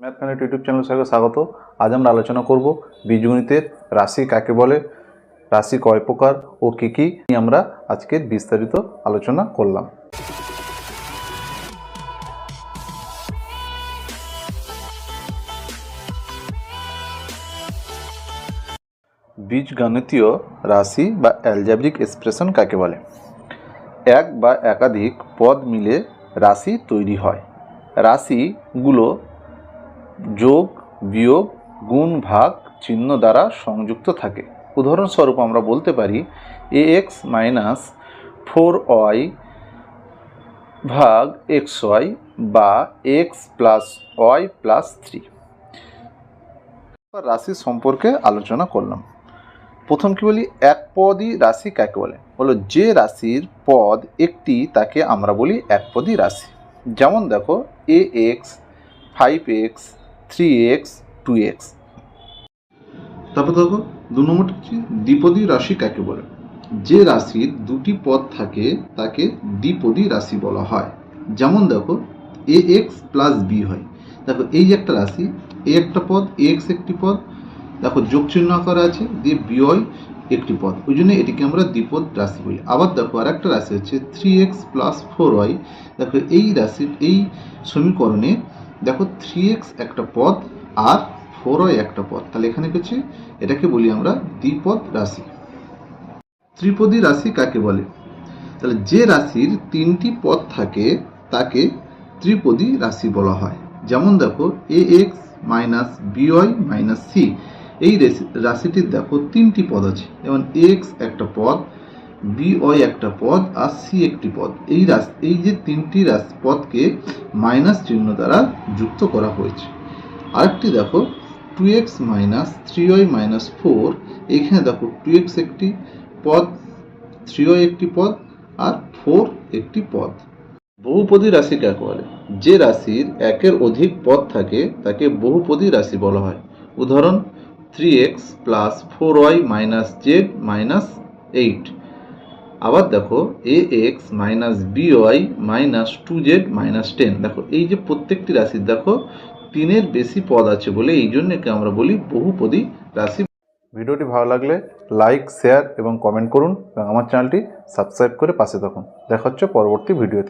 Math planet YouTube channel সঙ্গে স্বাগত। আজ আমরা আলোচনা করব বীজগণিতের রাশি কাকে বলে, রাশি কয় প্রকার ও কী কী নিয়ে আমরা আজকের বিস্তারিত আলোচনা করলাম। বীজগণিতীয় রাশি বা অ্যালজাব্রিক এক্সপ্রেশন কাকে বলে? এক বা একাধিক পদ মিলে রাশি তৈরি হয়। রাশিগুলো যোগ, বিয়োগ, গুণ, ভাগ, চিহ্ন দ্বারা সংযুক্ত থাকে। উদাহরণস্বরূপ আমরা বলতে পারি a x minus four y ভাগ এক্স ওয়াই বা x plus y plus three রাশি সম্পর্কে আলোচনা করলাম। প্রথম কি বলি? এক পদই রাশি কাকে বলে? বলো, যে রাশির পদ একটি, তাকে আমরা বলি একপদী রাশি। যেমন দেখো a x five x three x two x তারপর দেখো, দু নম্বরটা হচ্ছে দ্বিপদী রাশি কাকে বলে? যে রাশির দুটি পদ থাকে, তাকে দ্বিপদী রাশি বলা হয়। যেমন দেখো এ এক্স প্লাস বি হয়। দেখো, এই যে একটা রাশি এ একটা পদ এ এক্স একটি পদ। দেখো, যোগ চিহ্ন আকারে আছে, দিয়ে বিয় একটি পদ। ওই জন্য এটিকে আমরা দ্বিপদ রাশি বলি। আবার দেখো আর একটা রাশি হচ্ছে three x plus four y দেখো, এই রাশির, এই সমীকরণে দেখো থ্রি এক্স একটা পদ আর ফোর একটা পদ। তাহলে এখানে হচ্ছে? এটাকে বলি আমরা দ্বিপদ রাশি। ত্রিপদী রাশি কাকে বলে? তাহলে যে রাশির তিনটি পদ থাকে, তাকে ত্রিপদী রাশি বলা হয়। যেমন দেখো a x minus b y minus c এই রাশিটির দেখো তিনটি পদ আছে। যেমন এক্স একটা পদ বিওয়াই একটা পদ আর সি একটি পদ। এই রাশ এই যে তিনটি রাশ পদকে মাইনাস চিহ্ন দ্বারা যুক্ত করা হয়েছে। আরেকটি দেখো, two x minus three y minus four এখানে দেখো টু এক্স একটি পদ, থ্রি ওয়াই একটি পদ আর ফোর একটি পদ। বহুপদী রাশি কাকে বলে? যে রাশির একের অধিক পদ থাকে, তাকে বহুপদী রাশি বলা হয়। উদাহরণ, three x plus four y minus z minus eight. আবার দেখো a x minus b y minus two z minus ten দেখো, এই যে প্রত্যেকটি রাশির, দেখো, তিনের বেশি পদ আছে বলে এই জন্য একে আমরা বলি বহুপদী রাশি। ভিডিওটি ভালো লাগলে লাইক শেয়ার এবং কমেন্ট করুন এবং আমার চ্যানেলটি সাবস্ক্রাইব করে পাশে থাকুন। দেখা হচ্ছে পরবর্তী ভিডিওতে।